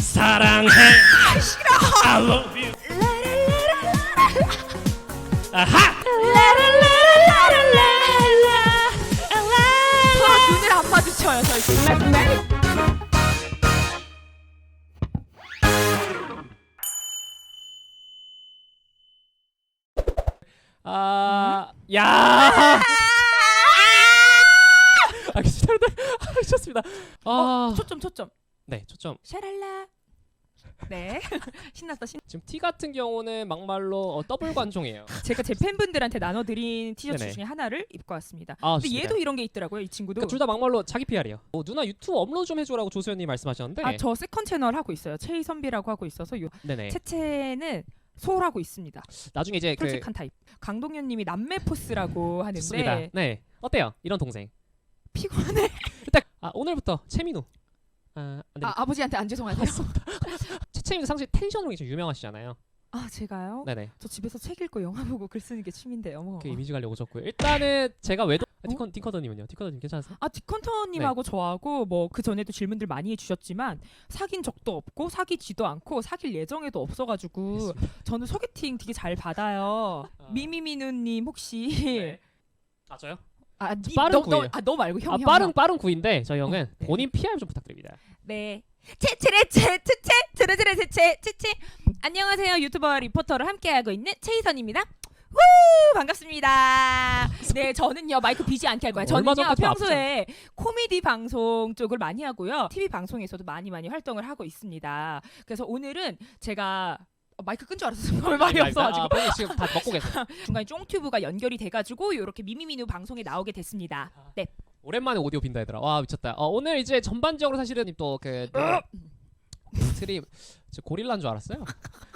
사랑해 I love you 아하 서로 눈을 안 마주쳐요 저희 지금. 아, 야. 아, 기다려. 아, 미쳤습니다. 아, 초점 초점. 네, 초점. 샤랄라. 네 신났다 신. 지금 티 같은 경우는 막말로 어, 더블 관종이에요. 제가 제 팬분들한테 나눠드린 티셔츠 네네. 중에 하나를 입고 왔습니다. 아, 근데 좋습니다. 얘도 이런 게 있더라고요 이 친구도. 그러니까 둘다 막말로 자기 PR이에요. 어, 누나 유튜브 업로드 좀 해줘라고 조수연님 말씀하셨는데, 아 저 세컨 채널 하고 있어요. 최희선비라고 하고 있어서 요 네네. 채채는 소홀하고 있습니다. 나중에 이제 그 솔직한 타입. 강동현님이 남매 포스라고 하는데 좋습니다. 네, 어때요? 이런 동생. 피곤해. 일단 아, 오늘부터 최민우. 아, 안 아, 아버지한테 안 죄송하세요. 최채민우 상당히 텐션으로 굉장히 유명하시잖아요. 아 제가요? 네네. 저 집에서 책 읽고 영화 보고 글 쓰는 게 취미인데요. 뭐. 그 이미지 관리 오셨고요. 일단은 제가 외도 어? 디컨 디커더님은요? 디커더님 괜찮으세요? 아 디컨터님하고 저하고 뭐 그 전에도 질문들 많이 해주셨지만 사귄 적도 없고 사귀지도 않고 사귈 예정에도 없어가지고 저는 소개팅 되게 잘 받아요. 아. 미미미누님 혹시 네. 맞아요? 아, 니, 빠른 너, 너, 구이에요. 아, 너 말고 형, 아 형, 빠른 형. 빠른 구인데 저희 형은 네. 본인 PR 좀 부탁드립니다. 네. 채채레채 채채 트레트레 채채 채채 안녕하세요 유튜버 리포터를 함께하고 있는 최희선입니다. 우 반갑습니다. 네 저는요 마이크 비지 않게 할 거예요. 얼마 저는요 전까지 평소에 코미디 방송 쪽을 많이 하고요 TV 방송에서도 많이 많이 활동을 하고 있습니다. 그래서 오늘은 제가 어, 마이크 끈 줄 알았어요. 별 말이 아니, 없어가지고 아, 본인 지금 다 먹고 계세요. 중간에 쫑튜브가 연결이 돼가지고 이렇게 미미미누 방송에 나오게 됐습니다. 네. 오랜만에 오디오 빈다 얘들아. 와 미쳤다. 어, 오늘 이제 전반적으로 사실은 또그 트림 저 고릴라인 줄 알았어요.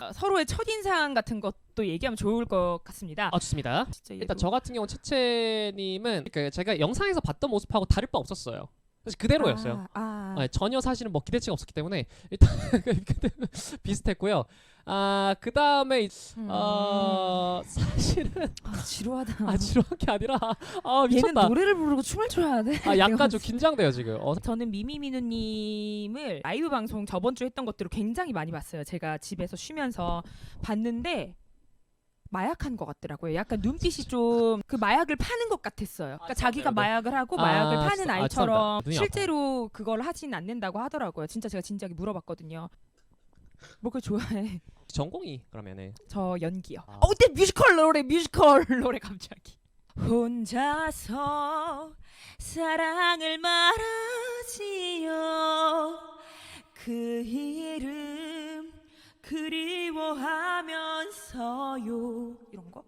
어, 서로의 첫 인상 같은 것도 얘기하면 좋을 것 같습니다. 아 좋습니다. 진짜 일단 얘도- 저 같은 경우 채채님은 그 제가 영상에서 봤던 모습하고 다를 바 없었어요. 사실 그대로였어요. 아, 아. 아, 전혀 사실은 뭐 기대치가 없었기 때문에 일단 비슷했고요. 아 그 다음에 음. 어 사실은 아, 지루하다. 아 지루한 게 아니라 아 얘는 미쳤다. 노래를 부르고 춤을 춰야 돼. 아 약간 좀 긴장돼요 지금. 어, 저는 미미미누님을 라이브 방송 저번 주에 했던 것들을 굉장히 많이 봤어요. 제가 집에서 쉬면서 봤는데 마약한 것 같더라고요. 약간 눈빛이 좀 그 마약을 파는 것 같았어요. 그러니까 아, 자기가 네, 네. 마약을 하고 아, 마약을 파는 진짜- 아, 아이처럼 죄송합니다. 눈이 실제로 그걸 하진 않는다고 하더라고요. 진짜 제가 진지하게 물어봤거든요. 뭐 그걸 좋아해? 전공이 그러면은 저 연기요. 아. 어, 근데 뮤지컬 노래, 뮤지컬 노래 갑자기. 혼자서 사랑을 말하지요. 그 이름 그리워하면서요. 이런 거?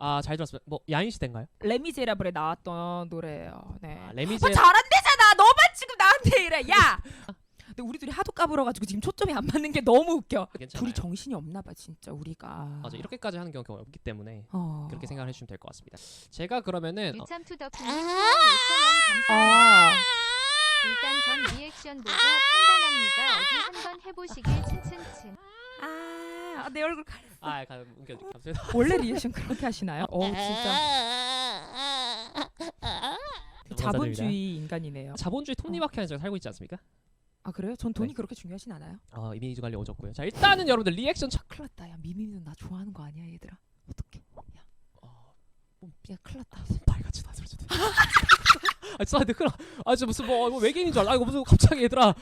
아 잘 들었습니다. 뭐 야인 시대인가요? 레미제라블에 나왔던 노래예요. 네. 아, 레미제 어, 잘한대잖아. 너만 지금 나한테 이래. 야. 근데 우리 둘이 하도 까불어가지고 지금 초점이 안 맞는 게 너무 웃겨. 괜찮아요. 둘이 정신이 없나 봐 진짜 우리가. 맞아 이렇게까지 하는 경우가 없기 때문에 어. 그렇게 생각을 해주시면 될 것 같습니다. 제가 그러면은 어, 유참 투더킹님 후원 5천원 아. 감사합니다. 일단 전 리액션 보고 판단합니다. 어디 한번 해보시길 츤츤츤. 아, 내 얼굴 가렸어. 아 가, 옮겨줄게요. 감사합니다. 원래 리액션 그렇게 하시나요? 어, 진짜 자본주의 인간이네요. 자본주의 톱니바퀴 안에서 살고 있지 않습니까? 아 그래요? 전 돈이 네. 그렇게 중요하진 않아요. 어, 이미지 관리 오졌고요. 자 일단은 여러분들 리액션 차. 큰일 났다. 야 미미는 나 좋아하는 거 아니야 얘들아. 어떡해. 야, 어, 야 큰일 났다. 빨갛지 나 소리 아 진짜 근데 큰일 아 진짜 무슨 뭐, 뭐 외계인인 줄 알아. 아 이거 무슨 갑자기 얘들아. 언니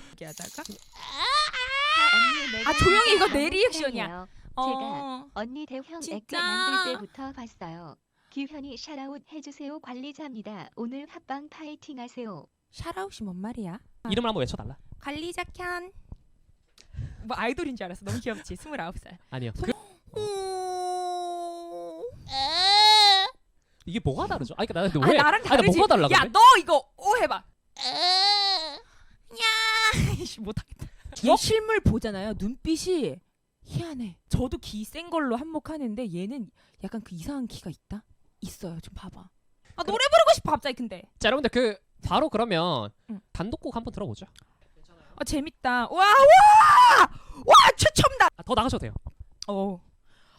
내가 아, 조용히 이거 내 리액션이야. 팬이에요. 어. 언니 대형? 액자 만들 때부터 봤어요. 기현이 샤라웃 해주세요 관리자입니다. 오늘 합방 파이팅 하세요. 샤라웃이 뭔 말이야? 이름을 한번 외쳐달라. 관리자 켠. 뭐 아이돌인 줄 알았어. 너무 귀엽지. 스물아홉 살. 아니요. 그, 이게 뭐가 다르죠? 아 그러니까 나는 근데 아 왜? 나랑 아, 나 다르지. 뭐가 달라? 야 근데? 너 이거 오 해봐. 야 이씨, 못하겠다. 얘 실물 보잖아요. 눈빛이 희한해. 저도 기 센 걸로 한몫하는데 얘는 약간 그 이상한 기가 있다. 있어요. 좀 봐봐. 아 노래 부르고 싶어 갑자기 근데. 자 여러분들 그 바로 그러면 응. 단독곡 한번 들어보죠. 아 재밌다. 와 와 와 최첨다. 아, 더 나가셔도 돼요. 어.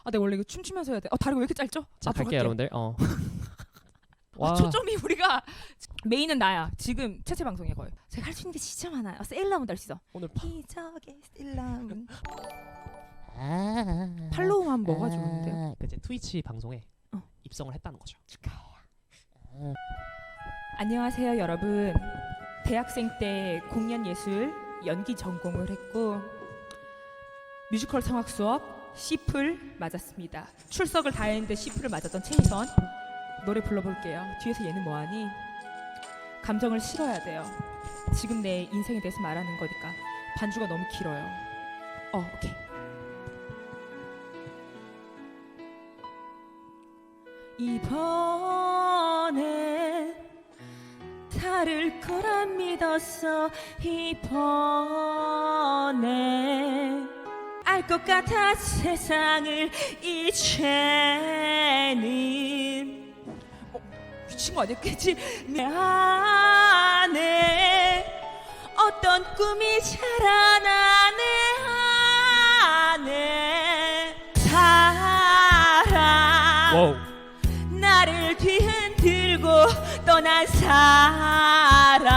아 내가 원래 이거 춤추면서 해야 돼. 어 다리가 왜 이렇게 짧죠? 자 앞으로 갈게요 갈게요. 여러분들. 어. 아, 초점이 우리가 메인은 나야. 지금 최체 방송에 거의. 제가 할 수 있는 게 진짜 많아요. 세일러문도 할수 있어. 오늘 파... 기적의 세일러문. 아... 팔로우만 뭐가 좋은데요? 그 이제 트위치 방송에 어. 입성을 했다는 거죠. 안녕하세요, 여러분. 대학생 때 공연 예술 연기 전공을 했고 뮤지컬 성악 수업 C풀 맞았습니다. 출석을 다 했는데 C풀을 맞았던 최희선 노래 불러볼게요. 뒤에서 얘는 뭐하니? 감정을 실어야 돼요. 지금 내 인생에 대해서 말하는 거니까 반주가 너무 길어요. 어, 오케이. 이번 다를 거라 믿었어 이번에 알 것 같아 세상을 이제는. 어, 미친 거 아니었겠지 내 안에 어떤 꿈이 자라나 내 떠난 사람.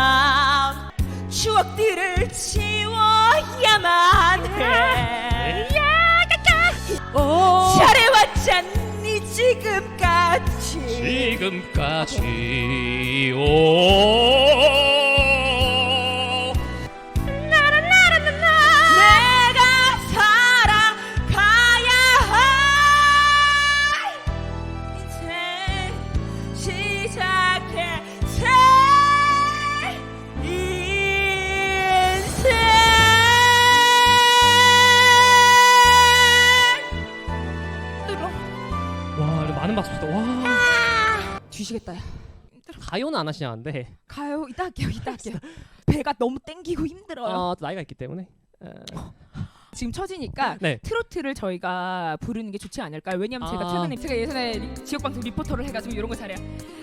추억들을 지워야만 해. 잘해왔잖니 지금까지. 지금까지. 오. 안 하시냐는데 가요 이따 할게요 이따 할게요 배가 너무 땡기고 힘들어요 어, 또 나이가 있기 때문에. 어, 지금 처지니까 네. 트로트를 저희가 부르는 게 좋지 않을까요? 왜냐면 제가 아. 최근에 제가 예전에 리- 지역방송 리포터를 해가지고 이런 거 잘해요.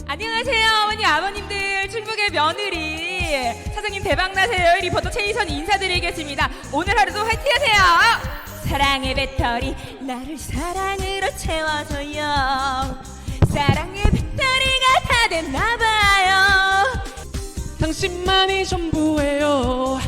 안녕하세요 어머니 아버님들 충북의 며느리 사장님 대박나세요 리포터 최희선 인사드리겠습니다. 오늘 하루도 화이팅하세요. 사랑의 배터리 나를 사랑으로 채워줘요. 사랑의 배터리가 다 됐나봐요. 당신만이 전부예요.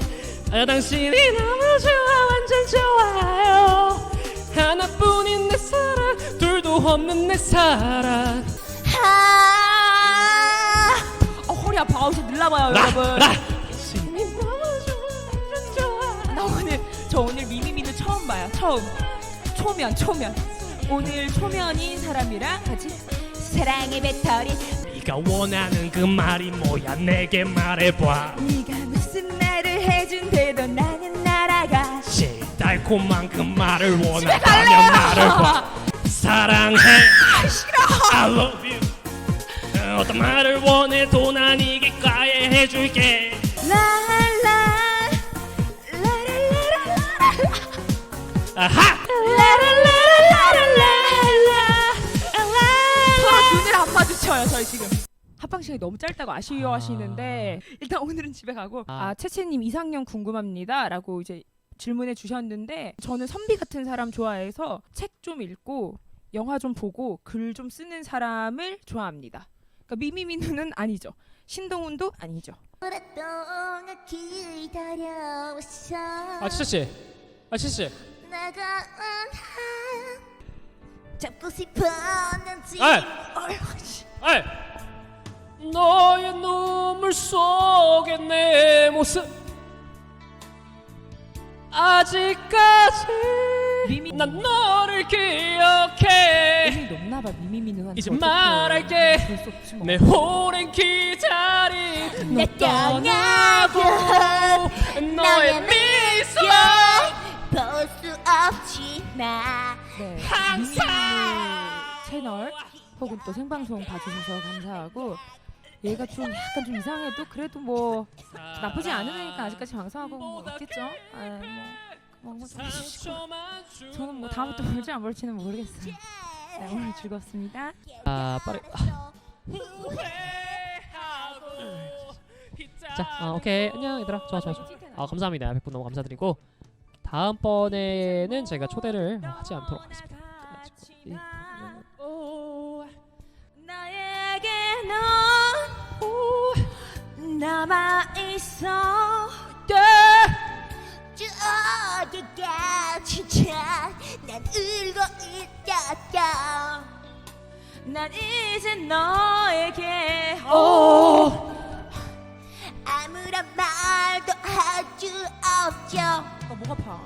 아, 당신이 너무 좋아, 완전 좋아요. 하나뿐인 내 사랑, 둘도 없는 내 사랑. 하... 어, 허리 아파. 아우, 저 늘나봐요, 여러분. 당신이 너무 좋아, 완전 좋아. 나 오늘 저 오늘 미미미는 처음 봐요. 처음. 초면 초면. 오늘 초면인 사람이랑 같이 사랑의 배터리 네가 원하는 그 말이 뭐야? 내게 말해봐. 네가 무슨 말을 해준대도 나는 날아가 달콤한 그 말을 원한다면 나를 봐. 사랑해. 싫어 I love you. 어, 어떤 말을 원해도 난 이기가에 해줄게. 라라 라라라라라라 아하. 서로 쳐요 저희 지금 합방 시간이 너무 짧다고 아쉬워하시는데 일단 오늘은 집에 가고 아. 아 채채님 이상형 궁금합니다라고 이제 질문해 주셨는데 저는 선비 같은 사람 좋아해서 책 좀 읽고 영화 좀 보고 글 좀 쓰는 사람을 좋아합니다. 그러니까 미미미누는 아니죠. 신동훈도 아니죠. 오랫동안 기다려왔어 아 치차 씨. 아 치차 씨. 내가 원한 잡고 싶었는지 아이. 아이. 너의 눈물 속에 내 모습 아직까지 미미 난 너를 기억해 높나봐 미미미누는 이제 말할게. 뭐. 내 오랜 기다림 내 떠나고 너의 미소 볼 수 없지만 네. 항상 채널 혹은 또 생방송 봐주셔서 감사하고 얘가 좀 약간 좀 이상해도 그래도 뭐 나쁘지 않으니까 아직까지 방송하고 뭐 있겠죠. 아, 뭐, 뭐, 뭐 저는 뭐 다음부터 볼지 안 볼지는 모르겠어요. 네, 오늘 즐겁습니다. 아 빠르 자 아, 오케이. 안녕 얘들아. 좋아 좋아 좋아. 아 감사합니다. 100분 너무 감사드리고. 다음번에는 제가 초대를 하지 않도록 하겠습니다. 이- 나에게 남아 있어. 저기가 진짜 난 울고 있었다 난 이제 너에게. 오. 아무런 말도 할 수 없죠. 어, 목 아파.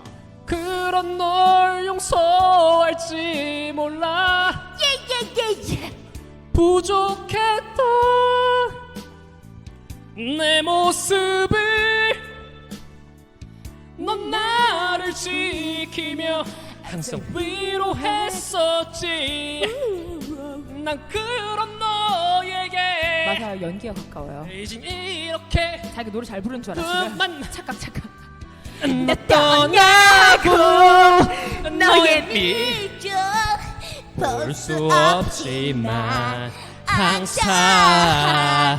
그런 널 용서할지 몰라. 예예예예. 부족했던 내 모습을 넌 나를 지키며 항상 위로했었지 난 그런 너에게 맞아요 연기가 가까워요. 이젠 이렇게 자기 노래 잘 부르는 줄 알았어요. 그만 착각 착각. 나 떠나고 너의 미 믿죠 볼수 없지만 항상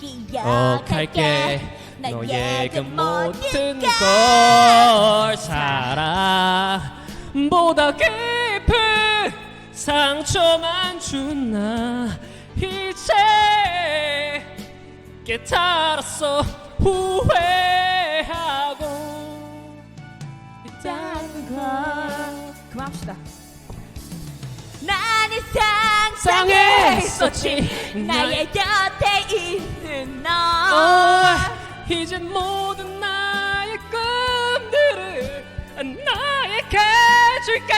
기억할게. 너의 그 모든 걸 사랑보다 깊은 상처만 준 나 이제 깨달았어. 후회하고 있다는 걸. 그만합시다. 나는 상했었지 상상했었지 나의 곁에 있는 너. 어, 이젠 모든 나의 꿈들을 나에게 줄게.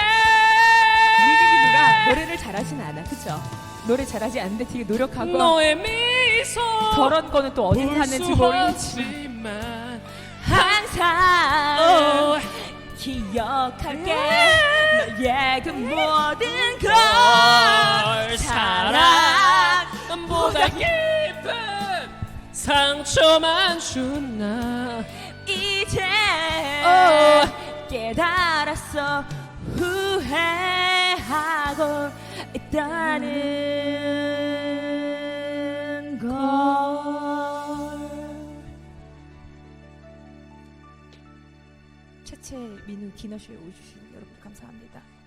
미미미누가 노래를 잘하진 않아, 그쵸? 노래 잘하지 않는데 되게 노력하고 너의 미소 저런 거는 또 어디 볼 사는지 없지만 항상 어, 기억할게 너의 그 모든 걸걸 사랑보다 깊은 상처만 준 나? 이제 어. 깨달았어. 후회하고 있다는 걸. 채채 민우 기너쇼에 오주신 여러분 감사합니다